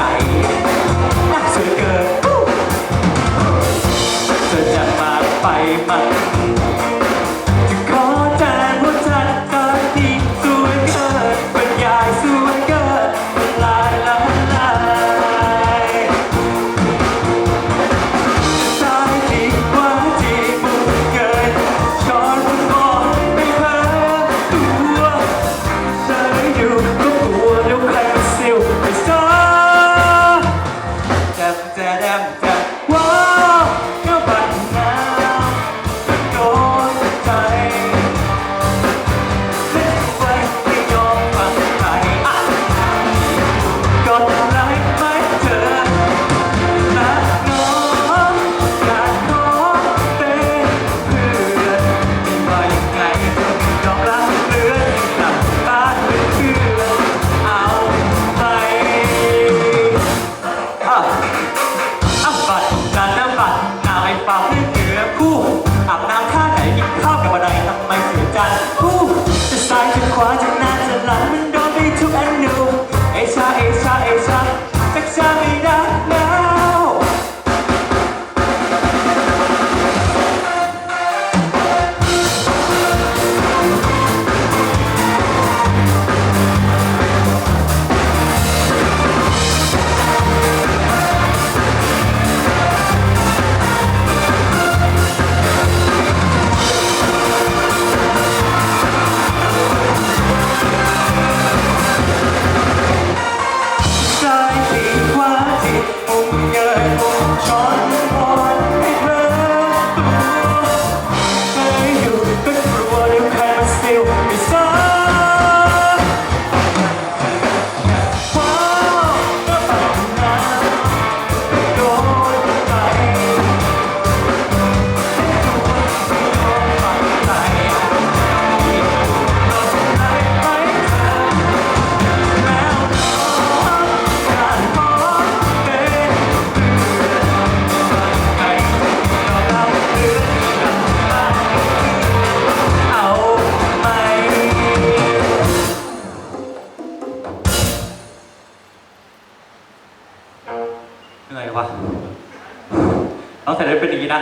ใจนักเกินเธอจะมาไปมั เหนื่อยวะต้องใส่ได้เป็นอย่างนี้นะ